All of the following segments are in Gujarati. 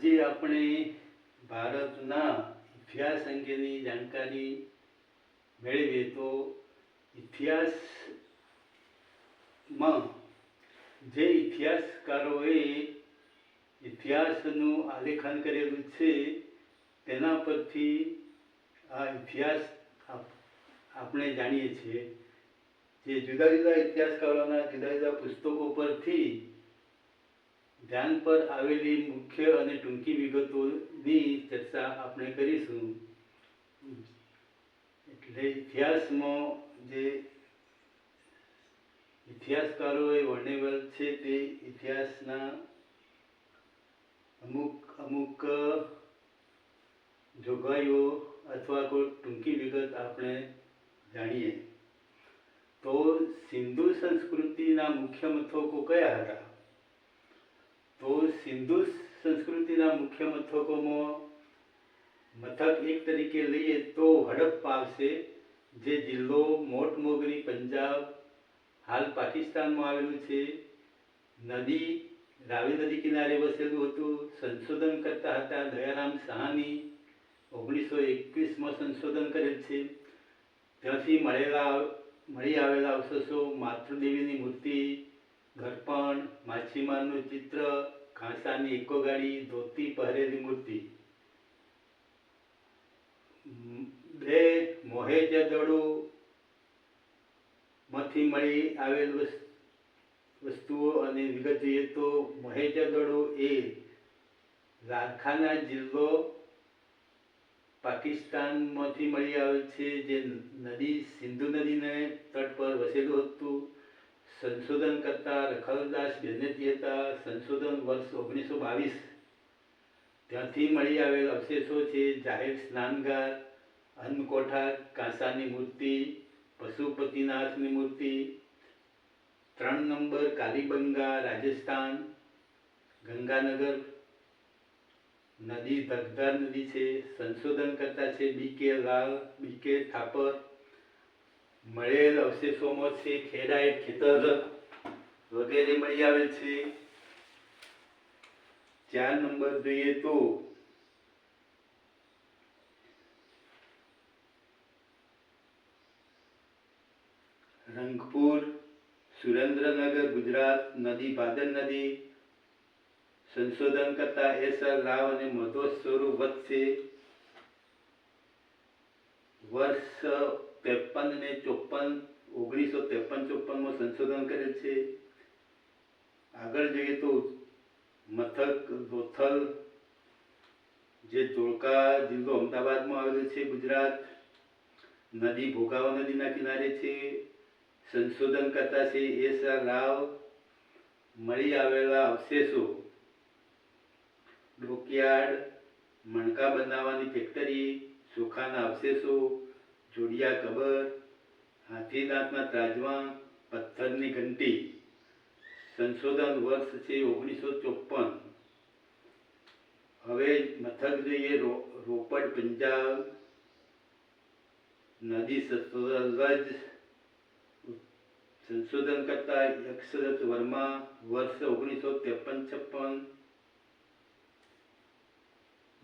આજે આપણે ભારતના ઇતિહાસ અંગેની જાણકારી મેળવીએ તો ઇતિહાસમાં જે ઇતિહાસકારોએ ઇતિહાસનું આલેખન કરેલું છે, તેના પરથી આ ઇતિહાસ આપણે જાણીએ છીએ. જે જુદા જુદા ઇતિહાસકારોના જુદા જુદા પુસ્તકો પરથી ધ્યાન પર આવેલી મુખ્ય અને ટૂંકી વિગતોની ચર્ચા આપણે કરીશું. એટલે ઇતિહાસમાં જે ઇતિહાસકારોએ વર્ણવેલ છે તે ઇતિહાસના અમુક અમુક જોગવાઈઓ અથવા કોઈ ટૂંકી વિગત આપણે જાણીએ. તો સિંધુ સંસ્કૃતિના મુખ્ય મથકો કયા હતા? તો સિંધુ સંસ્કૃતિના મુખ્ય મથકોમાં મથક એક તરીકે લઈએ તો હડપ્પા આવશે, જે જિલ્લો મોટ મોગરી પંજાબ, હાલ પાકિસ્તાનમાં આવેલું છે. નદી, રાવી નદી કિનારે વસેલું હતું, સંશોધન કરતા હતા દયારામ સાહાની. ઓગણીસો એકવીસમાં સંશોધન કરેલ છે. ત્યાંથી મળેલા, મળી આવેલા અવશેષો માતૃદેવીની મૂર્તિ ઘરપણ, માછીમારનું ચિત્ર ખાંસાની એકો ગાડી, ધોતી, પહેરેલી મૂર્તિ. માંથી મળી આવેલ વસ્તુઓ અને વિગત જોઈએ તો મોહેજદડો એ લારખાના જિલ્લો પાકિસ્તાનમાંથી મળી આવેલ છે, જે નદી, સિંધુ નદીને તટ પર વસેલું હતું. સંશોધન કરતા રખલદાસ બેનેતી હતા. સંશોધન વર્ષ ઓગણીસો બાવીસ. ત્યાંથી મળી આવેલ અવશેષો છે જાહેર સ્નાનગાર અન્નકોઠાર કાંસાની મૂર્તિ, પશુપતિનાથની મૂર્તિ, ત્રણ નંબર કાલીબંગા રાજસ્થાન, ગંગાનગર, નદી ધગધાર નદી છે. સંશોધન કરતા છે બી કે લાલ, બી કે થાપર મળેલ અવશેષોમાંથી છે ખેતર વગેરે મળી આવેલ છે. ચાર નંબર જોઈએ તો રંગપુર, સુરેન્દ્રનગર, ગુજરાત, નદી, ભાદર નદી, સંશોધન કરતા એસર રાવ અને મધો સ્વરૂપ વધશે વર્ષ ત્રેપન ને ચોપન, ઓગણીસો ત્રેપન ચોપનમાં સંશોધન કરેલ છે. આગળ જઈએ તો મથક, લોથલ, જે ધોળકા જિલ્લો અમદાવાદમાં આવેલો છે, ગુજરાત. નદી, ભોગાવા નદીના કિનારે છે. સંશોધન કરતા છે એસ આર રાવ. મળી આવેલા અવશેષો. ડોકયાર્ડ, મણકા બનાવવાની ફેક્ટરી સુખાના અવશેષો જોડિયા કબર હાથી દાંતના ત્રાજવા પથ્થરની ઘંટી, સંશોધન વર્ષ છે ઓગણીસો ચોપન હવે મથક જોઈએ રોપડ પંજાબ, નદી સંશોધન સંશોધન કરતા યક્ષરથ વર્મા વર્ષ ઓગણીસો ત્રેપન છપ્પન.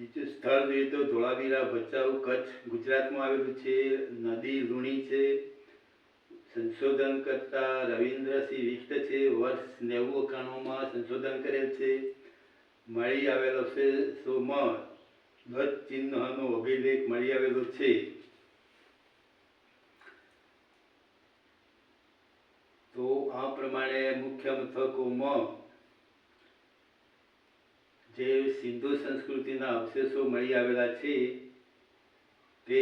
બીજું સ્થળ જોઈએ તો ધોળાવીરા, ભચાઉ, કચ્છ ગુજરાતમાં આવેલું છે, નદી લુણી છે, સંશોધન કરતા રવિન્દ્રસિંહ વિષ્ટ છે, વર્ષ નેવું એકાણુંમાં સંશોધન કરેલ છે, મળી આવેલો છે સોમાં ધ્વજ ચિહ્નનો અભિલેખ મળી આવેલો છે. તો આ પ્રમાણે મુખ્ય મથકોમાં જે સિંધુ સંસ્કૃતિના અવશેષો મળી આવેલા છે, તે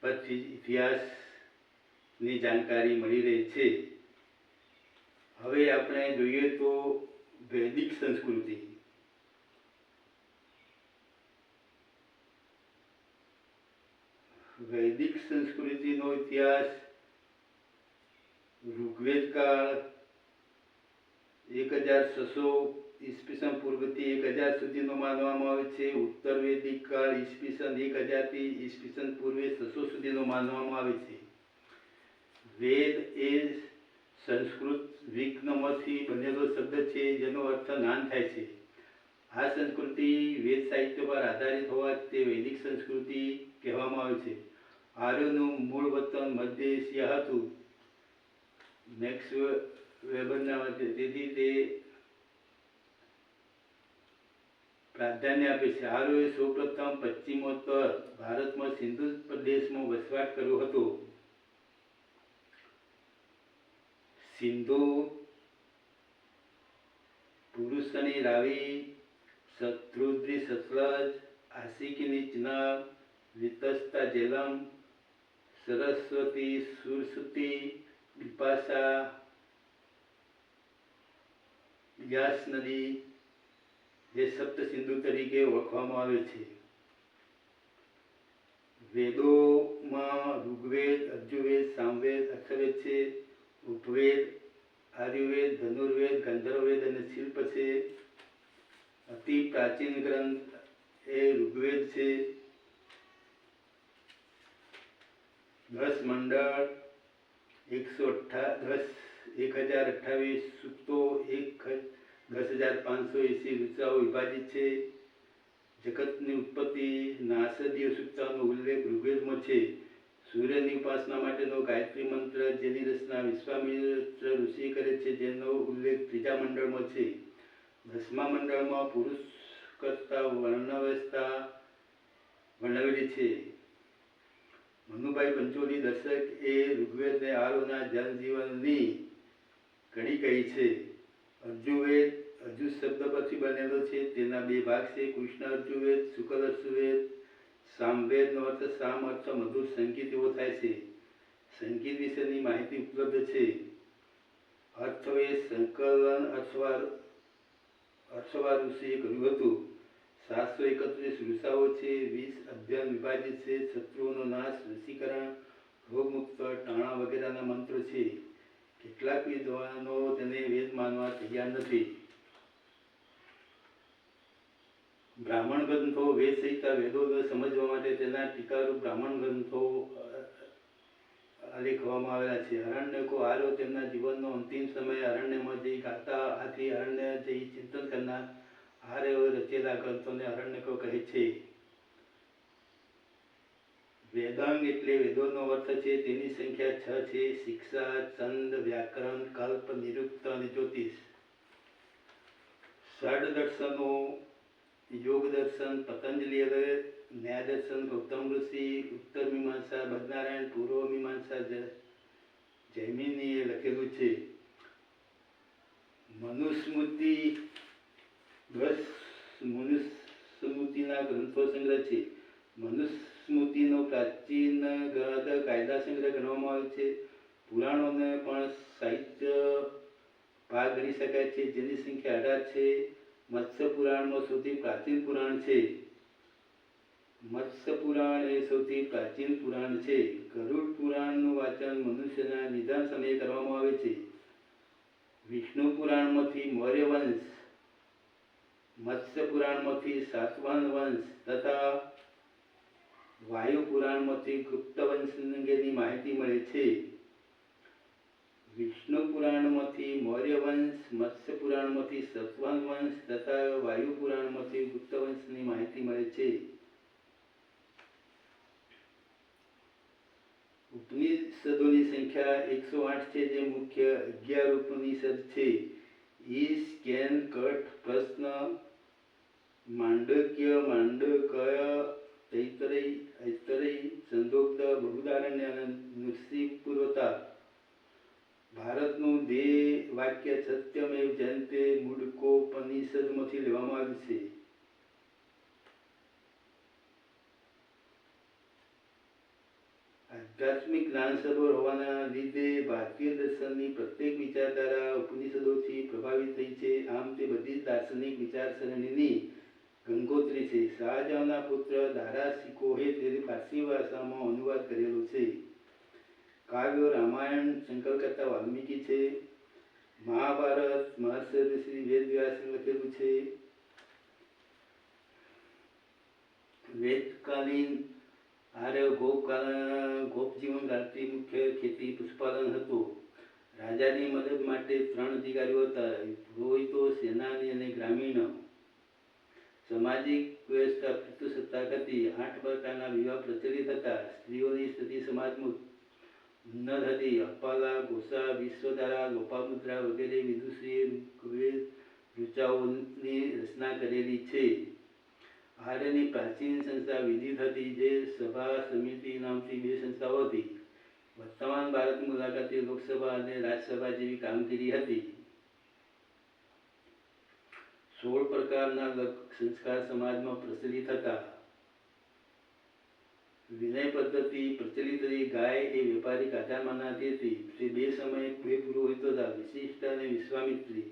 પછી ઇતિહાસની જાણકારી મળી રહી છે. હવે આપણે જોઈએ તો વૈદિક સંસ્કૃતિ. વૈદિક સંસ્કૃતિનો ઇતિહાસ ઋગ્વેદ કાળ, એક હજાર છસો ઈસવીસન પૂર્વથી એક હજાર સુધીનો માનવામાં આવે છે. ઉત્તર વૈદિક કાળ ઈસવીસન એક હજારથી ઈસવીસન પૂર્વે છસો સુધીનો માનવામાં આવે છે. વેદ એ સંસ્કૃત વિઘ્નમાંથી બનેલો શબ્દ છે, જેનો અર્થ જ્ઞાન થાય છે. આ સંસ્કૃતિ વેદ સાહિત્ય પર આધારિત હોવા તે વૈદિક સંસ્કૃતિ કહેવામાં આવે છે. આર્યોનું મૂળ વતન મધ્ય એશિયા હતું. મેક્સ વેબરના મતે તેથી તે પ્રાધાન્ય આપે છે. આર્યોએ સૌપ્રથમ પશ્ચિમોત્તર ભારતમાં સિંધુ પ્રદેશમાં વસવાટ કર્યો હતો. સિંધુ પુરુષની રાવી શત્રુદ્રી સતલજ આશિકીની ચિનાબ, વિતસ્તા જેલમ, સરસ્વતી સુરસુતી બિપાસા વ્યાસ નદી જે સપ્ત સિંધુ તરીકે ઓળખવામાં આવે છે. વેદોમાં ઋગ્વેદ અર્જુવેદ સામવેદ અથર્વેદ છે, ઉપવેદ, આર્યુવેદ, ધનુર્વેદ, ગંધર્વવેદ અને શિલ્પ છે. અતિ પ્રાચીન ગ્રંથ એ ઋગ્વેદ છે. દસ મંડળ એકસો અઠ્ઠા દસ એક હજાર અઠ્ઠાવીસ, સૂક્તો એક દસ હજાર પાંચસો એંસી ઋચાઓ વિભાજિત છે. જગતની ઉત્પત્તિ નાસદીય સૂક્તાનો ઉલ્લેખ ઋગ્વેદમાં છે. સૂર્યની ઉપાસના માટેનો ગાયત્રી મંત્ર, જેની રચના વિશ્વામિત્ર ઋષિ કરે છે, જેનો ઉલ્લેખ ત્રીજા મંડળમાં છે. દસમા મંડળમાં પુરુષ કરતા વર્ણવ્યવસ્થા વર્ણવેલી છે. મનુભાઈ પંચોલી દર્શક એ ઋગ્વેદને આરોના જનજીવનની કડી કહી છે. અર્જુવેદ અર્જુ શબ્દ પરથી બનેલો છે. તેના બે ભાગ છે. કૃષ્ણ અર્જુવેદ શુક્લ અર્જુવેદ સામવેદનો અર્થ સામ અર્થ મધુર સંગીત એવો થાય છે. સંગીત વિશેની માહિતી ઉપલબ્ધ છે. અર્થવેદ સંકલન અથવા અથવા ઋષિએ કર્યું હતું. સાતસો એકત્રીસ ઋષાઓ છે. વીસ અભ્યાન વિભાજિત છે. શત્રુઓનો નાશ, રસીકરણ, રોગમુક્ત ટાણા વગેરેના મંત્રો છે. કેટલાક વિદ્વાનો તેને વેદ માનવા તૈયાર નથી. બ્રાહ્મણ ગ્રંથો વેદ સહિતા વેદો સમજવા માટે તેના ટીકારૂપ બ્રાહ્મણ ગ્રંથો લેખવામાં આવેલા છે. અરણ્યકો આર્યો તેમના જીવનનો અંતિમ સમય અરણ્યમાં જઈ ગાતા, આથી અરણ્ય જઈ ચિંતન કરનાર આર્યો રચેલા ગ્રંથોને અરણ્યકો કહે છે. વેદાંગ એટલે વેદોનો અર્થ છે, તેની સંખ્યા છ છે, શિક્ષા, છંદ, વ્યાકરણ, કલ્પ, નિરુક્ત અને જ્યોતિષ. ષડ દર્શનો, યોગ દર્શન, પતંજલિ ન્યાય દર્શન ગૌતમ ઋષિ, ઉત્તર મીમાંસા, બદનારાયણ, પૂર્વ મીમાંસા જૈમિની જૈમિનીએ લખેલું છે. મનુસ્મૃતિ દસ મનુસ્મૃતિના ગ્રંથો સંગ્રહ છે. મનુસ્મૃતિનો પ્રાચીન ગ્રંથ કાયદા સંગ્રહ ગણવામાં આવે છે. પુરાણોને પણ સાહિત્ય ભાગ ગણી શકાય છે, જેની સંખ્યા અઢાર છે. મત્સ્ય પુરાણનો સૌથી પ્રાચીન પુરાણ છે. મત્સ્ય પુરાણ એ સૌથી પ્રાચીન પુરાણ છે. ગરુડ પુરાણનું વાંચન મનુષ્યના નિદાન સમયે કરવામાં આવે છે. વિષ્ણુ પુરાણમાંથી મૌર્ય વંશ મત્સ્ય પુરાણમાંથી સાતવાન વંશ તથા વાયુ પુરાણમાંથી ગુપ્ત વંશ અંગેની માહિતી મળે છે. વિષ્ણુ પુરાણમાંથી મૌર્ય વંશ મત્સ્ય પુરાણમાંથી સત્વાંગ વંશ તથા વાયુ પુરાણમાંથી ગુપ્ત વંશની માહિતી મળે છે. ઉપનિષદોની સંખ્યા એકસો આઠ છે, જે મુખ્ય અગિયાર ઉપનિષદ છે. ઈશ કેન કઠ, પ્રશ્ન માંડક્ય માંડકય તૈતરેય ઐતરેય સંદોગ્ધ બહુદારણ્ય અને નૃસિંહ ભારતનું ધ્યેય વાક્ય સત્યમેવ જયંતે મૂળકોપનિષદમાંથી લેવામાં આવ્યું છે. આધ્યાત્મિક જ્ઞાનસભર હોવાના લીધે ભારતીય દર્શનની પ્રત્યેક વિચારધારા ઉપનિષદોથી પ્રભાવિત થઈ છે. આમ તે બધી દાર્શનિક વિચારસરણીની ગંગોત્રી છે. શાહજહાંના પુત્ર દારા સિકોહે તેની ફારસી ભાષામાં અનુવાદ કરેલો છે. કાવ્યો રામાયણ શંકર વાલ્મીકી છે. મહાભારત મહર્ષિ શ્રી વેદવ્યાસે લખેલું છે. વેદકાલીન આર્ય ગોપકાલ ગોપજીવન ગાળતી મુખ્ય ખેતી પશુપાલન હતું. રાજાની મદદ માટે ત્રણ અધિકારીઓ હતા. પુરોહિતો સેનાની અને ગ્રામીણ. સામાજિક વ્યવસ્થા પિતૃસત્તા હતી આઠ પ્રકારના વિવાહ પ્રચલિત હતા. સ્ત્રીઓની સ્થિતિ સમાજમાં ઉન્નત હતી. અપાલા, ગોસા, વિશ્વધારા, લોપામુદ્રા વગેરે વિદુષીએ કુબેર ઋચાઓની રચના કરેલી છે. આર્યની પ્રાચીન સંસ્થા વિદિત હતી જે સભા સમિતિ નામથી બે સંસ્થાઓ હતી. વર્તમાન ભારતની મુલાકાતે લોકસભા અને રાજ્યસભા જેવી કામગીરી હતી. સોળ પ્રકારના સંસ્કાર સમાજમાં પ્રચલિત હતા. વિનય પદ્ધતિ પ્રચલિત હતી ગાય એ વેપારી કાચા માનાતી હતી. તે બે સમયે બે પુરોહિત હતા વિશિષ્ટ અને વિશ્વામિત્રી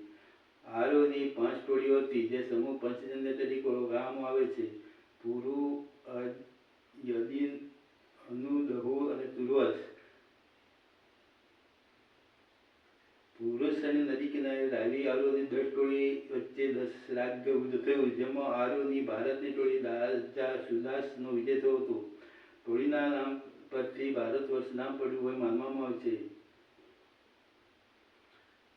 આરોની પાંચ ટોળીઓ હતી, જે સમૂહ પંચજન્ય તરીકે ઓળખવામાં આવે છે. પુરુ યદિન, અનુ લહુ અને તુર્વસ અને નદી કિનારે રાવી અને દસ ટોળી વચ્ચે દસ રાજ્ય યુદ્ધ થયું, જેમાં આરોની ભારતની ટોળી રાજા સુદાસનો વિજય થયો હતો. ટોળીના નામ પરથી ભારત વર્ષ નામ પડ્યું હોય માનવામાં આવે છે.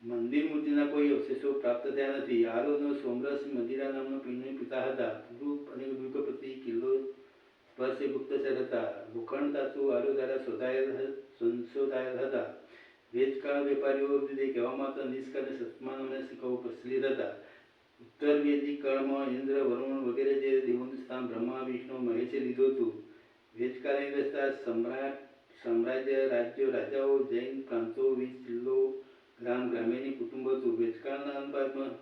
મંદિર મૂર્તિના કોઈ અવશેષો પ્રાપ્ત થયા નથી. આરોનો સોમરસ મંદિરા નામનો પિંડની પિતા હતા. પુરુ અને દુર્ગપતિ કિલ્લો સ્પર્શે ગુપ્તચર હતા. લોખંડ ધાતુ આરો દ્વારા શોધાયેલ સંશોધાયેલ હતા. વેદકાળ વેપારીઓ રીતે કહેવામાં તો નિષ્કાળે અને સિક્કાઓ પ્રચલિત હતા ઉત્તર વેદિક કાળમાં ઇન્દ્ર, વરુણ વગેરે જે દેવોનું સ્થાન બ્રહ્મા, વિષ્ણુ, મહેશે લીધું હતું. વેદકાળની વ્યવસ્થા સમ્રાટ, સામ્રાજ્ય, રાજ્યો, રાજાઓ, જૈન, પ્રાંતો વીસ જિલ્લો, ગ્રામ, ગ્રામ્યની કુટુંબ હતું. વેદકાળના અંતભાગમાં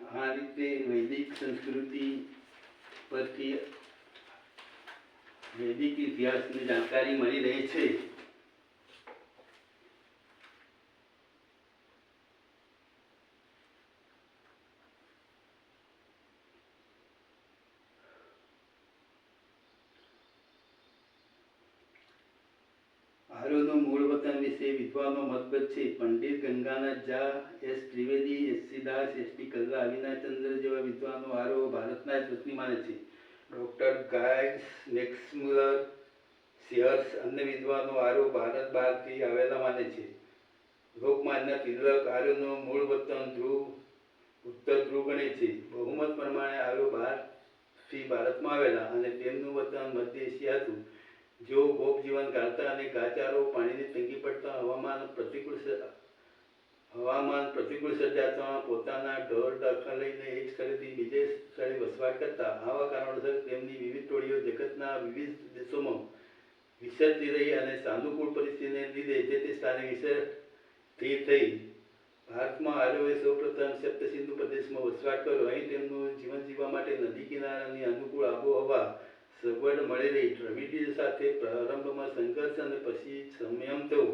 આ રીતે વૈદિક સંસ્કૃતિ પરથી વૈદિક ઇતિહાસની જાણકારી મળી રહી છે. આરોનું મૂળ વતન વિશે વિદ્વાનો મતભેદ છે. Pandit Ganganath Jha, S. Trivedi, S. C. Das, S. T. Kalla Avinachandra જેવા વિદ્વાનો આરો ભારતના જ માને છે. ડોક્ટર ગાયસ નેક્સમુલર સિયર્સ અન્ય વિદ્વાનો આર્યો ભારત બહારથી આવેલા માને છે. લોકમાન્ય તિલક આર્યનો મૂળ વતન ધ્રુવ, ઉત્તર ધ્રુવ ગણે છે. બહુમત પ્રમાણે આર્યો બહારથી ભારતમાં આવેલા અને તેમનું વતન મધ્ય એશિયા હતું. જેઓ ભોગ જીવન ગાળતા અને ગાચારો પાણીની તંગી પડતા હવામાન પ્રતિકૂળ હવામાન પ્રતિકૂળ સર્જાતા, પોતાના ઢોર દાખલ લઈને એક સ્થળેથી બીજે સ્થળે વસવાટ કરતા, આવા કારણોસર તેમની વિવિધ ટોળીઓ જગતના વિવિધ દેશોમાં વિસરતી રહી અને સાનુકૂળ પરિસ્થિતિને લીધે જે તે સ્થાને વિચરતી થઈ. ભારતમાં આર્યોએ સૌપ્રથમ સપ્તસિંધુ પ્રદેશમાં વસવાટ કર્યો. અહીં તેમનું જીવન જીવવા માટે નદી કિનારાની અનુકૂળ આબોહવા સગવડ મળી રહી દ્રવિડીય સાથે પ્રારંભમાં સંઘર્ષ અને પછી સંયમ થયો.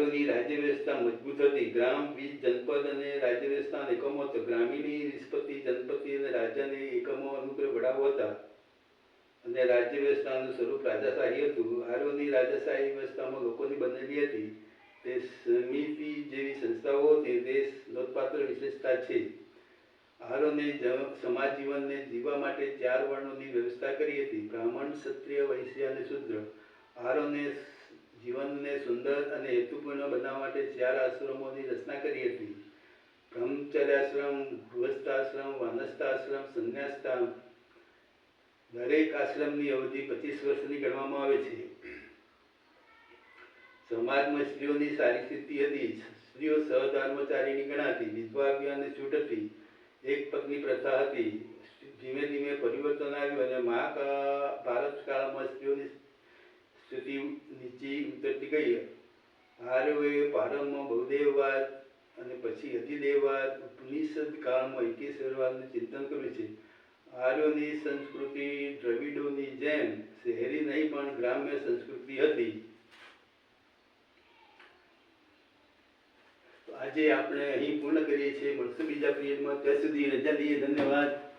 આર્યોની રાજ્ય વ્યવસ્થા મજબૂત હતી. ગ્રામ, વીજ, જનપદ અને રાજ્ય વ્યવસ્થા એકમો હતો ગ્રામીણી નિષ્પતિ, જનપતિ અને રાજ્યની એકમો અનુક્રમે વડાઓ હતા. અને રાજ્ય વ્યવસ્થાનું સ્વરૂપ રાજાશાહી હતું. આર્યોની રાજાશાહી વ્યવસ્થામાં લોકોની બનેલી હતી. તે સમિતિ જેવી સંસ્થાઓ હતી. તે નોંધપાત્ર વિશેષતા છે. આરોને સમાજ જીવનને જીવવા માટે ચાર વર્ણોની વ્યવસ્થા કરી હતી. બ્રાહ્મણ, ક્ષત્રિય, વૈશ્ય અને શૂદ્ર. આરોને જીવનને સુંદર અને હેતુપૂર્ણ બનાવવા માટે ચાર આશ્રમોની રચના કરી હતી. બ્રહ્મચર્યાશ્રમ, ગૃહસ્થાશ્રમ, વાનસ્થાશ્રમ સંન્યાસધામ દરેક આશ્રમની અવધિ પચીસ વર્ષની ગણવામાં આવે છે. સમાજમાં સ્ત્રીઓની સારી સ્થિતિ હતી. સ્ત્રીઓ સહધર્મચારીની ગણાતી વિધવા અને છૂટ હતી. એક પગની પ્રથા હતી. ધીમે ધીમે પરિવર્તન આવ્યું અને મહાકા ભારત કાળમાં સ્ત્રીઓની સ્થિતિ નીચી ઉતરતી ગઈ. આર્યોએ પ્રારંભમાં બહુદેવવાદ અને પછી અતિદેવવાદ, ઉપનિષદ કાળમાં એકેશ્વરવાદનું ચિંતન કર્યું છે. આર્યોની સંસ્કૃતિ દ્રવિડોની જેમ શહેરી નહીં, પણ ગ્રામ્ય સંસ્કૃતિ હતી. આજે આપણે અહીં પૂર્ણ કરીએ છીએ. મળશું બીજા પીરિયડમાં ત્યાં સુધી રજા દઈએ ધન્યવાદ.